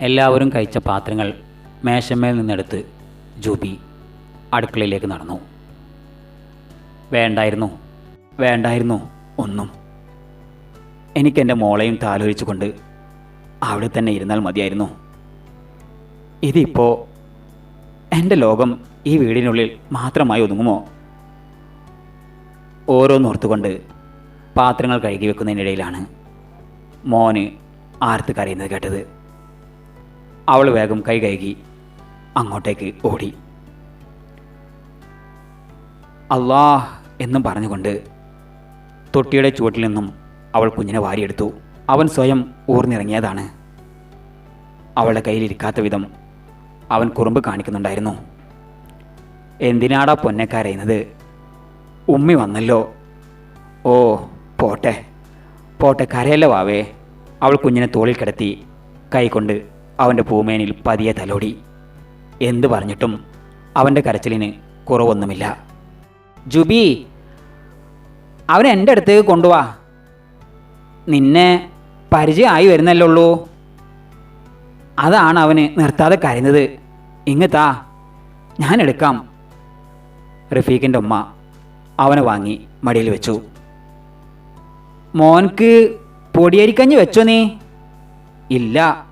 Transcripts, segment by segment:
എല്ലാവരും കഴിച്ച പാത്രങ്ങൾ മേശമേൽ നിന്നെടുത്ത് ജൂബി അടുക്കളയിലേക്ക് നടന്നു. വേണ്ടായിരുന്നു വേണ്ടായിരുന്നു ഒന്നും. എനിക്കെന്റെ മോളെയും താലോചിച്ചുകൊണ്ട് അവിടെ തന്നെ ഇരുന്നാൽ മതിയായിരുന്നു. ഇതിപ്പോൾ എന്റെ ലോകം ഈ വീടിനുള്ളിൽ മാത്രമായി ഒതുങ്ങുമോ? ഓരോന്നോർത്തുകൊണ്ട് പാത്രങ്ങൾ കഴുകി വെക്കുന്നതിനിടയിലാണ് മോന് ആർത്ത് കരയുന്നത് കേട്ടത്. അവൾ വേഗം കൈ കഴുകി അങ്ങോട്ടേക്ക് ഓടി. അള്ളാഹ് എന്നും പറഞ്ഞുകൊണ്ട് തൊട്ടിയുടെ ചുവട്ടിൽ നിന്നും അവൾ കുഞ്ഞിനെ വാരിയെടുത്തു. അവൻ സ്വയം ഊർന്നിറങ്ങിയതാണ്. അവളുടെ കയ്യിലിരിക്കാത്ത വിധം അവൻ കുറുമ്പ് കാണിക്കുന്നുണ്ടായിരുന്നു. എന്തിനാടാ പൊന്നക്കാരയുന്നത് ഉമ്മി വന്നല്ലോ. ഓ പോട്ടെ. പോട്ടെ കരയല്ല വാവേ. അവൾ കുഞ്ഞിനെ തോളിൽ കിടത്തി കൈകൊണ്ട് അവന്റെ പൂമേനിൽ പതിയെ തലോടി. എന്തു പറഞ്ഞിട്ടും അവന്റെ കരച്ചിലിന് കുറവൊന്നുമില്ല. ജുബി അവൻ എന്റെ അടുത്തേക്ക് കൊണ്ടുവാ. നിന്നെ പരിചയമായി വരുന്നല്ലേ ഉള്ളൂ. അതാണ് അവന് നിർത്താതെ കരയുന്നത്. ഇങ്ങ് താ ഞാൻ എടുക്കാം. റഫീഖിന്റെ ഉമ്മ അവനെ വാങ്ങി മടിയിൽ വെച്ചു. മോൻക്ക് പൊടിയരിക്കഞ്ഞ് വെച്ചോ നീ? ഇല്ല.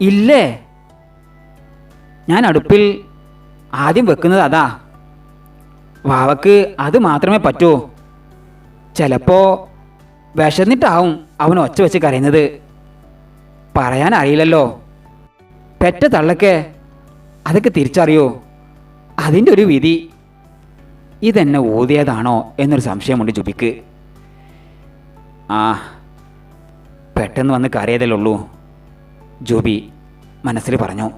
ഇല്ലേ? ഞാൻ അടുപ്പിൽ ആദ്യം വെക്കുന്നത് അതാ. വാവക്ക് അത് മാത്രമേ പറ്റൂ. ചിലപ്പോ വിശന്നിട്ടാവും അവൻ ഒച്ച വെച്ച് കരയുന്നത്. പറയാൻ അറിയില്ലല്ലോ. പെറ്റ തള്ളക്കെ അതൊക്കെ തിരിച്ചറിയോ. അതിന്റെ ഒരു വിധി. ഇതെന്നെ ഊതിയതാണോ എന്നൊരു സംശയമുണ്ട് ജുബിക്ക്. ആ പെട്ടെന്ന് വന്ന് കരയതല്ലുള്ളൂ ജൂബി മനസ്സിൽ പറഞ്ഞു.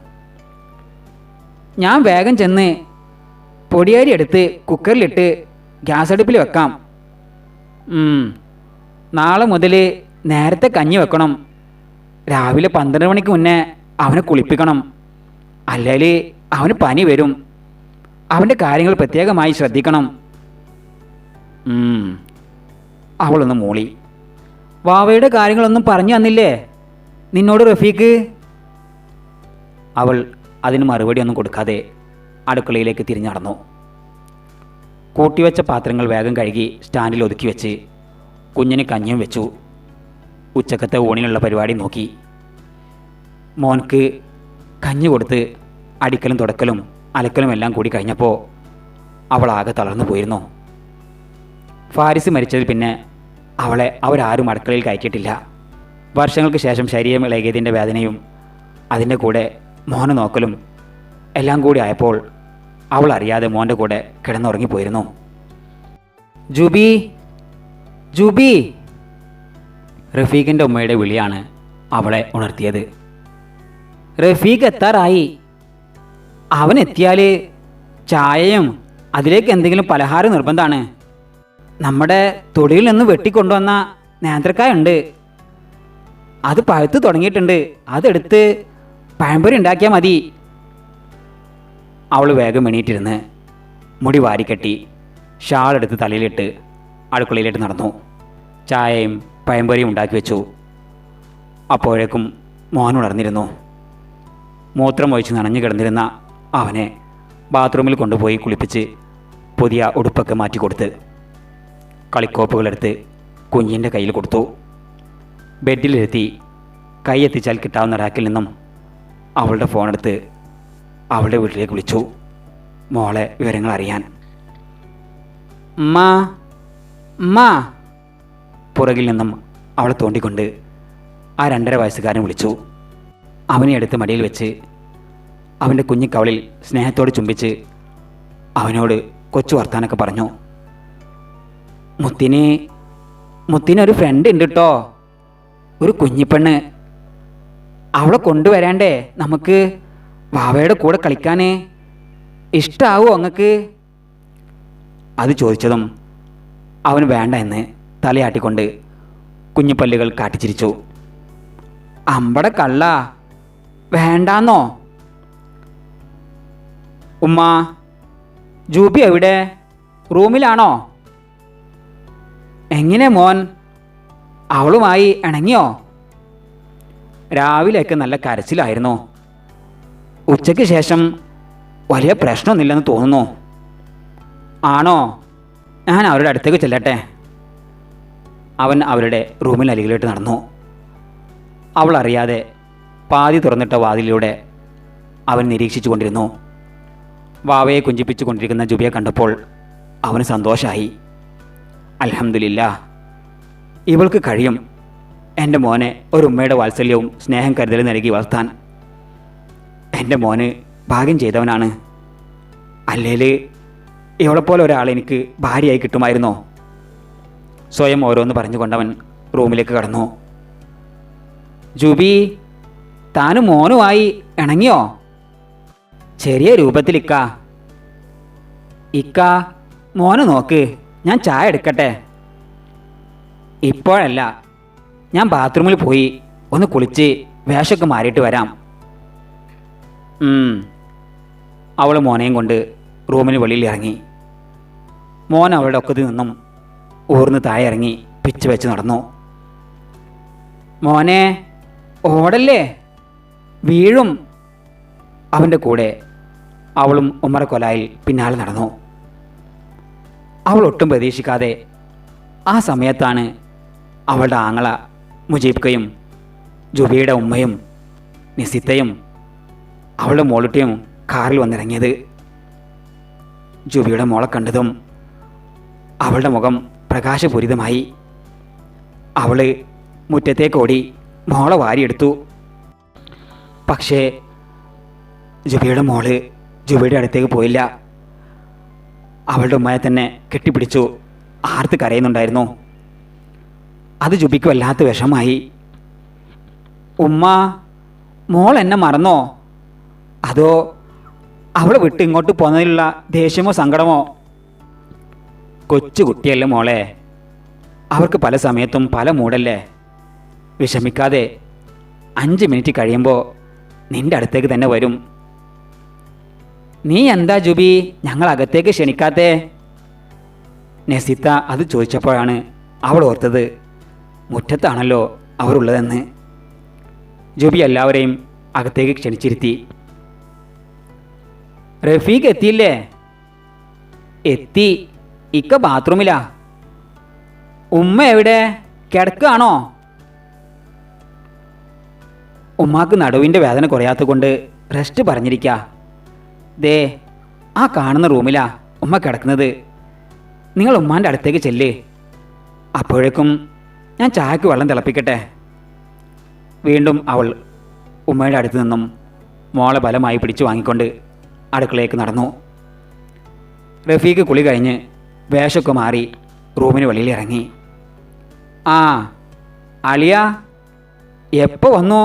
ഞാൻ വേഗം ചെന്ന് പൊടിയേരി എടുത്ത് കുക്കറിലിട്ട് ഗ്യാസ് അടുപ്പിൽ വെക്കാം. നാളെ മുതൽ നേരത്തെ കഞ്ഞി വെക്കണം. രാവിലെ പന്ത്രണ്ട് മണിക്ക് മുന്നേ അവനെ കുളിപ്പിക്കണം. അല്ലെങ്കിൽ അവന് പനി വരും. അവന്റെ കാര്യങ്ങൾ പ്രത്യേകമായി ശ്രദ്ധിക്കണം. അവളൊന്ന് മൂളി. വാവയുടെ കാര്യങ്ങളൊന്നും പറഞ്ഞു തന്നില്ലേ? നിന്നോട് റഫീഖ്. അവൾ അതിന് മറുപടി ഒന്നും കൊടുക്കാതെ അടുക്കളയിലേക്ക് തിരിഞ്ഞടന്നു. കൂട്ടിവെച്ച പാത്രങ്ങൾ വേഗം കഴുകി സ്റ്റാൻഡിൽ ഒതുക്കി വെച്ച് കുഞ്ഞിന് കഞ്ഞിയും വെച്ചു. ഉച്ചക്കത്തെ ഊണിനുള്ള പരിപാടി നോക്കി. മോൻക്ക് കഞ്ഞി കൊടുത്ത് അടിക്കലും തുടക്കലും അലക്കലും എല്ലാം കൂടി കഴിഞ്ഞപ്പോൾ അവൾ ആകെ തളർന്നു പോയിരുന്നു. ഫാരിസ് മരിച്ചതിൽ പിന്നെ അവളെ അവരാരും അടുക്കളയിൽ കയറ്റിയിട്ടില്ല. വർഷങ്ങൾക്ക് ശേഷം ശരീരം ഇളകിയതിന്റെ വേദനയും അതിന്റെ കൂടെ മോനെ നോക്കലും എല്ലാം കൂടി ആയപ്പോൾ അവൾ അറിയാതെ മോന്റെ കൂടെ കിടന്നുറങ്ങിപ്പോയിരുന്നു ജുബി ജുബി. റഫീഖിന്റെ ഉമ്മയുടെ വിളിയാണ് അവളെ ഉണർത്തിയത്. റഫീഖ് എത്താറായി. അവൻ എത്തിയാൽ ചായയും അതിലേക്ക് എന്തെങ്കിലും പലഹാരം നിർബന്ധമാണ്. നമ്മുടെ തൊടിയിൽ നിന്ന് വെട്ടിക്കൊണ്ടുവന്ന നേന്ത്രക്കായ ഉണ്ട്. അത് പഴുത്ത് തുടങ്ങിയിട്ടുണ്ട്. അതെടുത്ത് പഴംപൊരി ഉണ്ടാക്കിയാൽ മതി. അവൾ വേഗം എണീറ്റിരുന്ന് മുടി വാരിക്കെട്ടി ഷാളെടുത്ത് തലയിലിട്ട് അടുക്കളയിലിട്ട് നടന്നു. ചായയും പഴംപൊരിയും ഉണ്ടാക്കി വെച്ചു. അപ്പോഴേക്കും മോൻ ഉണർന്നിരുന്നു. മൂത്രം ഒഴിച്ച് നനഞ്ഞു കിടന്നിരുന്ന അവനെ ബാത്റൂമിൽ കൊണ്ടുപോയി കുളിപ്പിച്ച് പുതിയ ഉടുപ്പൊക്കെ മാറ്റി കൊടുത്ത് കളിക്കോപ്പുകളെടുത്ത് കുഞ്ഞിന്റെ കയ്യിൽ കൊടുത്തു. ബെഡിലിരുത്തി കൈ എത്തിച്ചാൽ കിട്ടാവുന്ന റാക്കിൽ നിന്നും അവളുടെ ഫോണെടുത്ത് അവളുടെ വീട്ടിലേക്ക് വിളിച്ചു. മോളെ വിവരങ്ങൾ അറിയാൻ. മാ മാ പുറകിൽ നിന്നും അവളെ തോണ്ടിക്കൊണ്ട് ആ രണ്ടര വയസ്സുകാരൻ വിളിച്ചു. അവനെ എടുത്ത് മടിയിൽ വെച്ച് അവന്റെ കുഞ്ഞിക്കവളിൽ സ്നേഹത്തോട് ചുംബിച്ച് അവനോട് കൊച്ചു വർത്താനൊക്കെ പറഞ്ഞു. മുത്തിന് മുത്തിനൊരു ഫ്രണ്ട് ഉണ്ട് കേട്ടോ ഒരു കുഞ്ഞിപ്പെണ്ണ്. അവളെ കൊണ്ടുവരാണ്ടേ നമുക്ക് വാവയുടെ കൂടെ കളിക്കാൻ ഇഷ്ടാവോ അങ്ങക്ക്? അത് ചോദിച്ചതും അവന് വേണ്ട എന്ന് തലയാട്ടിക്കൊണ്ട് കുഞ്ഞിപ്പല്ലുകൾ കാട്ടിച്ചിരിച്ചു. അമ്പടെ കള്ള വേണ്ടാന്നോ? ഉമ്മ ജൂബി എവിടെ? റൂമിലാണോ? എങ്ങനെ മോൻ? അവളുമായി ഇണങ്ങിയോ? രാവിലെയൊക്കെ നല്ല കരച്ചിലായിരുന്നു. ഉച്ചയ്ക്ക് ശേഷം വലിയ പ്രശ്നമൊന്നുമില്ലെന്ന് തോന്നുന്നു. ആണോ? ഞാൻ അവരുടെ അടുത്തേക്ക് ചെല്ലട്ടെ. അവൻ അവരുടെ റൂമിൽ അരികിലോട്ട് നടന്നു. അവൾ അറിയാതെ പാതി തുറന്നിട്ട വാതിലിലൂടെ അവൻ നിരീക്ഷിച്ചു കൊണ്ടിരുന്നു വാവയെ കുഞ്ചിപ്പിച്ചു കൊണ്ടിരിക്കുന്ന ജുബിയെ കണ്ടപ്പോൾ അവന് സന്തോഷമായി അൽഹംദുലില്ലാ ഇവൾക്ക് കഴിയും. എന്റെ മോനെ ഒരു ഉമ്മയുടെ വാത്സല്യവും സ്നേഹം കരുതലും നൽകി വളർത്താൻ. എന്റെ മോന് ഭാഗ്യം ചെയ്തവനാണ്. അല്ലേൽ ഇവളെപ്പോലെ ഒരാൾ എനിക്ക് ഭാര്യയായി കിട്ടുമായിരുന്നോ? സ്വയം ഓരോന്ന് പറഞ്ഞുകൊണ്ടവൻ റൂമിലേക്ക് കടന്നു. ജൂബി താനും മോനുമായി ഇണങ്ങിയോ? ചെറിയ രൂപത്തിൽ ഇക്ക. ഇക്ക മോനെ നോക്ക് ഞാൻ ചായ എടുക്കട്ടെ? ഇപ്പോഴല്ല. ഞാൻ ബാത്റൂമിൽ പോയി ഒന്ന് കുളിച്ച് വേഷമൊക്കെ മാറിയിട്ട് വരാം. അവൾ മോനെയും കൊണ്ട് റൂമിന് വെളിയിൽ ഇറങ്ങി. മോൻ അവളുടെ ഒക്കത്തിൽ നിന്നും ഊർന്ന് താഴെ ഇറങ്ങി പിച്ച് വെച്ച് നടന്നു. മോനെ ഓടല്ലേ? വീഴും. അവന്റെ കൂടെ അവളും ഉമ്മറക്കൊലായിൽ പിന്നാലെ നടന്നു. അവൾ ഒട്ടും പ്രതീക്ഷിക്കാതെ ആ സമയത്താണ് അവളുടെ ആങ്ങള മുജീബ്ക്കയും ജുബിയുടെ ഉമ്മയും നിസിത്തയും അവളുടെ മോളുട്ടിയും കാറിൽ വന്നിറങ്ങിയത് ജുബിയുടെ മോളെ കണ്ടതും അവളുടെ മുഖം പ്രകാശപൂരിതമായി. അവൾ മുറ്റത്തേക്കോടി മോളെ വാരിയെടുത്തു. പക്ഷേ ജുബിയുടെ മോൾ ജുബിയുടെ അടുത്തേക്ക് പോയില്ല. അവളുടെ ഉമ്മയെ തന്നെ കെട്ടിപ്പിടിച്ചു. ആർത്ത് കരയുന്നുണ്ടായിരുന്നു. അത് ജുബിക്ക് വല്ലാത്ത വിഷമായി. ഉമ്മ മോൾ എന്നെ മറന്നോ? അതോ അവളെ വിട്ട് ഇങ്ങോട്ട് പോന്നതിലുള്ള ദേഷ്യമോ സങ്കടമോ? കൊച്ചു കുട്ടിയല്ലേ മോളെ? അവർക്ക് പല സമയത്തും പല മൂടല്ലേ? വിഷമിക്കാതെ അഞ്ച് മിനിറ്റ് കഴിയുമ്പോൾ നിന്റെ അടുത്തേക്ക് തന്നെ വരും. നീ എന്താ ജുബി? ഞങ്ങൾ അകത്തേക്ക് ക്ഷണിക്കാത്തേ? നസിത്ത അത് ചോദിച്ചപ്പോഴാണ് അവൾ ഓർത്തത്. മുറ്റത്താണല്ലോ അവരുള്ളതെന്ന്. ജുബി എല്ലാവരെയും അകത്തേക്ക് ക്ഷണിച്ചിരുത്തി. റഫീഖ് എത്തിയില്ലേ? എത്തി. ഇക്ക ബാത്റൂമിലാ. ഉമ്മ എവിടെ? കിടക്കുകയാണോ ഉമ്മാക്ക് നടുവിന്റെ വേദന കുറയാത്ത കൊണ്ട് റെസ്റ്റ് പറഞ്ഞിരിക്ക. ദേ ആ കാണുന്ന റൂമിലാ ഉമ്മ കിടക്കുന്നത്. നിങ്ങൾ ഉമ്മാന്റെ അടുത്തേക്ക് ചെല്ലേ. അപ്പോഴേക്കും ഞാൻ ചായക്ക് വെള്ളം തിളപ്പിക്കട്ടെ? വീണ്ടും അവൾ ഉമ്മയുടെ അടുത്ത് നിന്നും മോളെ ബലമായി പിടിച്ചു വാങ്ങിക്കൊണ്ട് അടുക്കളയിലേക്ക് നടന്നു. റഫീഖ് കുളി കഴിഞ്ഞ് വേഷമൊക്കെ മാറി റൂമിന് വെളിയിൽ ഇറങ്ങി. ആ അളിയ എപ്പോൾ വന്നു?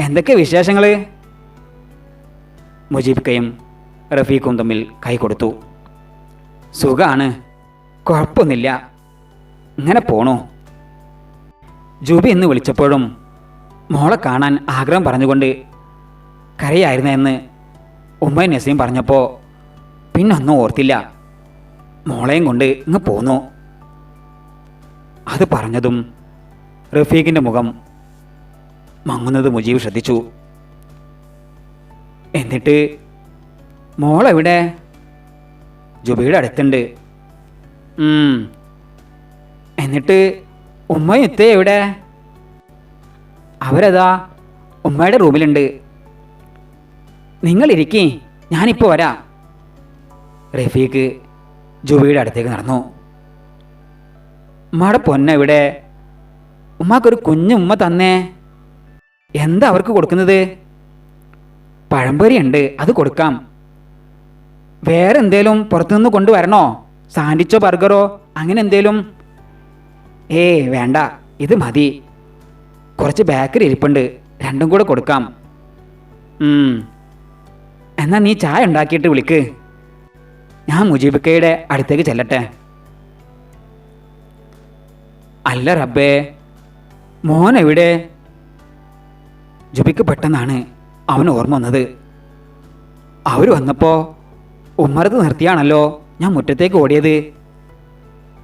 എന്തൊക്കെ വിശേഷങ്ങൾ മുജീബിക്കയും റഫീഖും തമ്മിൽ കൈ കൊടുത്തു. സുഖമാണ് കുഴപ്പമൊന്നുമില്ല. ഇങ്ങനെ പോണു. ജൂബി എന്ന് വിളിച്ചപ്പോഴും മോളെ കാണാൻ ആഗ്രഹം പറഞ്ഞുകൊണ്ട് കരയായിരുന്നു എന്ന് ഉമ്മയും നസീം പറഞ്ഞപ്പോൾ പിന്നെ പിന്നൊന്നും ഓർത്തില്ല. മോളെയും കൊണ്ട് ഇങ്ങ് പോന്നു. അത് പറഞ്ഞതും റഫീഖിന്റെ മുഖം മങ്ങുന്നത് മുജീബ് ശ്രദ്ധിച്ചു. എന്നിട്ട് മോളെവിടെ? ജുബിയുടെ അടുത്തുണ്ട്. എന്നിട്ട് ഉമ്മയും ഇത്തേ എവിടെ? അവരതാ ഉമ്മയുടെ റൂമിലുണ്ട്. നിങ്ങൾ ഇരിക്കി ഞാനിപ്പോൾ വരാം. റഫീഖ് ജുബിയുടെ അടുത്തേക്ക് നടന്നു. ഉമ്മയുടെ പൊന്ന ഇവിടെ ഉമ്മാക്കൊരു കുഞ്ഞു ഉമ്മ തന്നേ. എന്താ അവർക്ക് കൊടുക്കുന്നത്? പഴംപൊരി ഉണ്ട് അത് കൊടുക്കാം. വേറെ എന്തേലും പുറത്തുനിന്ന് കൊണ്ടുവരണോ? സാൻഡ്വിച്ചോ ബർഗറോ അങ്ങനെ എന്തേലും? ഏയ് വേണ്ട. ഇത് മതി. കുറച്ച് ബേക്കറി ഇരിപ്പുണ്ട്. രണ്ടും കൂടെ കൊടുക്കാം. എന്നാൽ എന്നാ നീ ചായ ഉണ്ടാക്കിയിട്ട് വിളിക്ക്. ഞാൻ മുജീബിക്കയുടെ അടുത്തേക്ക് ചെല്ലട്ടെ. അല്ല റബ്ബേ. മോൻ എവിടെ ജുബിക്ക് പെട്ടെന്നാണ് അവൻ ഓർമ്മ വന്നത്. അവർ വന്നപ്പോൾ ഉമ്മറത്ത് നിർത്തിയാണല്ലോ ഞാൻ മുറ്റത്തേക്ക് ഓടിയത്.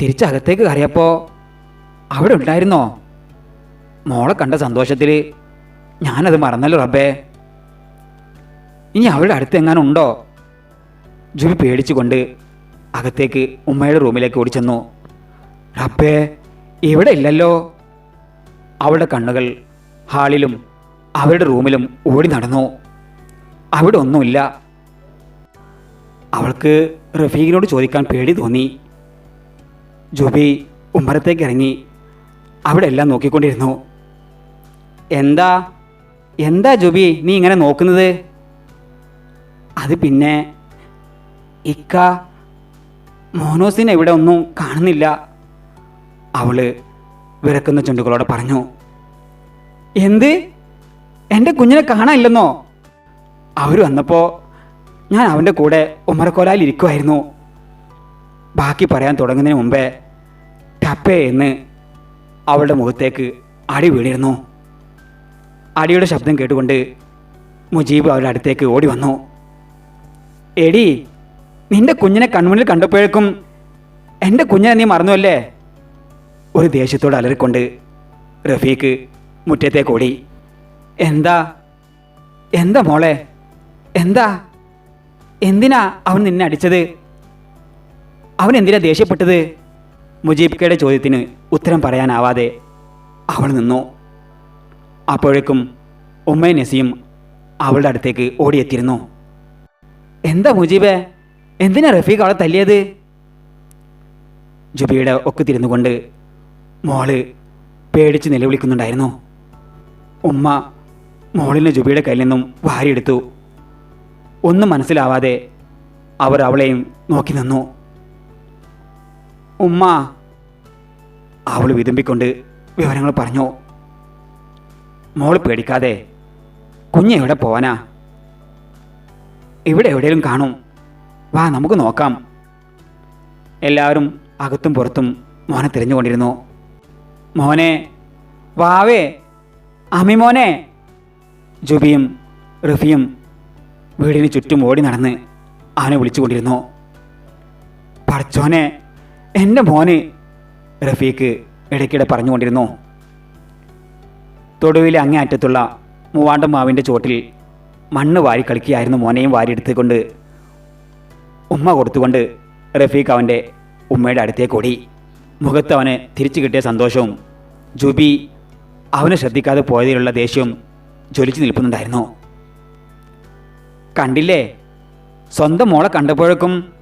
തിരിച്ചകത്തേക്ക് കയറിയപ്പോൾ അവിടെ ഉണ്ടായിരുന്നോ മോളെ കണ്ട സന്തോഷത്തിൽ ഞാനത് മറന്നല്ലോ റബ്ബേ. ഇനി അവളുടെ അടുത്ത് എങ്ങാനും ഉണ്ടോ? ജുബി പേടിച്ചുകൊണ്ട് അകത്തേക്ക് ഉമ്മയുടെ റൂമിലേക്ക് ഓടിച്ചെന്നു. റബ്ബേ ഇവിടെ ഇല്ലല്ലോ. അവളുടെ കണ്ണുകൾ ഹാളിലും അവരുടെ റൂമിലും ഓടി നടന്നു. അവിടെ ഒന്നുമില്ല. അവൾക്ക് റഫീഖിനോട് ചോദിക്കാൻ പേടി തോന്നി. ജുബി ഉമ്മറത്തേക്ക് ഇറങ്ങി അവിടെ എല്ലാം നോക്കിക്കൊണ്ടിരുന്നു. എന്താ? എന്താ ജുബി? നീ ഇങ്ങനെ നോക്കുന്നത്? അത് പിന്നെ ഇക്ക മോനോസിനെ ഇവിടെ ഒന്നും കാണുന്നില്ല. അവൾ വിറക്കുന്ന ചുണ്ടുകളോട് പറഞ്ഞു എന്ത്? എന്റെ കുഞ്ഞിനെ കാണാനില്ലെന്നോ? അവർ വന്നപ്പോൾ ഞാൻ അവന്റെ കൂടെ ഉമ്മറക്കോലായിൽ ഇരിക്കുമായിരുന്നു ബാക്കി പറയാൻ തുടങ്ങുന്നതിന് മുമ്പേ ടപ്പേ എന്ന് അവളുടെ മുഖത്തേക്ക് അടി വീണിരുന്നു. അടിയുടെ ശബ്ദം കേട്ടുകൊണ്ട് മുജീബ് അവളുടെ അടുത്തേക്ക് ഓടി വന്നു. എടി നിന്റെ കുഞ്ഞിനെ കൺമുന്നിൽ കണ്ടപ്പോഴേക്കും എന്റെ കുഞ്ഞിനെ നീ മറന്നുവല്ലേ? ഒരു ദേഷ്യത്തോട് അലറിക്കൊണ്ട് റഫീഖ് മുറ്റത്തേക്ക് ഓടി. എന്താ? എന്താ മോളെ? എന്താ? എന്തിനാ അവൻ നിന്നെ അടിച്ചത്? അവൻ എന്തിനാ ദേഷ്യപ്പെട്ടത്? മുജീബ് ചോദ്യത്തിന് ഉത്തരം പറയാനാവാതെ അവൾ നിന്നു. അപ്പോഴേക്കും ഉമ്മയും നസിയും അവളുടെ അടുത്തേക്ക് ഓടിയെത്തിയിരുന്നു. എന്താ മുജീബേ എന്തിനാ റഫീഖ് അവളെ തല്ലിയത്? ജുബിയുടെ ഒക്കെ തിരുന്നുകൊണ്ട് മോൾ പേടിച്ച് നിലവിളിക്കുന്നുണ്ടായിരുന്നു. ഉമ്മ മോളിനെ ജുബിയുടെ കയ്യിൽ നിന്നും വാരിയെടുത്തു. ഒന്നും മനസ്സിലാവാതെ അവർ അവളെയും നോക്കി നിന്നു. ഉമ്മ അവൾ വിതുമ്പിക്കൊണ്ട് വിവരങ്ങൾ പറഞ്ഞു. മോൾ പേടിക്കാതെ കുഞ്ഞ് എവിടെ പോവാനാ? ഇവിടെ എവിടെയും കാണും. വാ നമുക്ക് നോക്കാം. എല്ലാവരും അകത്തും പുറത്തും മോനെ തിരഞ്ഞുകൊണ്ടിരുന്നു. മോനെ വാവേ അമിമോനെ ജുബിയും റഫിയും വീടിന് ചുറ്റും ഓടി നടന്ന് അവനെ വിളിച്ചുകൊണ്ടിരുന്നു. പടച്ചോനെ എന്റെ മോന് റഫീക്ക് ഇടയ്ക്കിടെ പറഞ്ഞുകൊണ്ടിരുന്നു. തൊടുവിലെ അങ്ങേ അറ്റത്തുള്ള മൂവാണ്ടം മാവിന്റെ ചോട്ടിൽ മണ്ണ് വാരി കളിക്കുകയായിരുന്നു മോനെയും വാരിയെടുത്തുകൊണ്ട്. ഉമ്മ കൊടുത്തുകൊണ്ട് റഫീഖ് അവന്റെ ഉമ്മയുടെ അടുത്തേക്ക് ഓടി. മുഖത്ത് അവന് തിരിച്ചു കിട്ടിയ സന്തോഷവും ജുബി അവനെ ശ്രദ്ധിക്കാതെ പോയതിലുള്ള ദേഷ്യവും ജ്വലിച്ചു നിൽക്കുന്നുണ്ടായിരുന്നു കണ്ടില്ലേ? സ്വന്തം മോളെ കണ്ടപ്പോഴേക്കും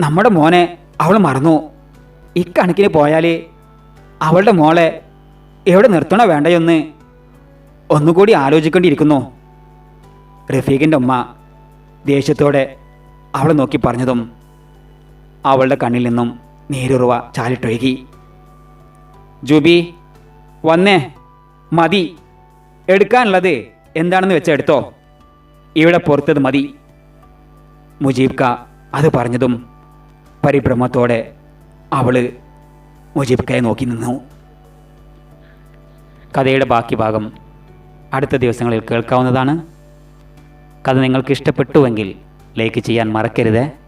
നമ്മുടെ മോനെ അവൾ മറന്നു. ഇക്കണക്കിന് പോയാൽ അവളുടെ മോളെ എവിടെ നിർത്തണോ വേണ്ടയൊന്ന് ഒന്നുകൂടി ആലോചിക്കേണ്ടിയിരിക്കുന്നു. റഫീഖിന്റെ ഉമ്മ ദേഷ്യത്തോടെ അവളെ നോക്കി പറഞ്ഞതും അവളുടെ കണ്ണിൽ നിന്നും നീരുറവ ചാലിട്ടൊഴുകി. ജൂബി വന്നേ മതി. എടുക്കാനുള്ളത് എന്താണെന്ന് വെച്ചാൽ എടുത്തോ. ഇവിടെ പുറത്തത് മതി. മുജീബ് അത് പറഞ്ഞതും പരിഭ്രമത്തോടെ അവൾ മുജീബിക്കായി നോക്കി നിന്നു. കഥയുടെ ബാക്കി ഭാഗം അടുത്ത ദിവസങ്ങളിൽ കേൾക്കാവുന്നതാണ്. കഥ നിങ്ങൾക്ക് ഇഷ്ടപ്പെട്ടുവെങ്കിൽ ലൈക്ക് ചെയ്യാൻ മറക്കരുത്.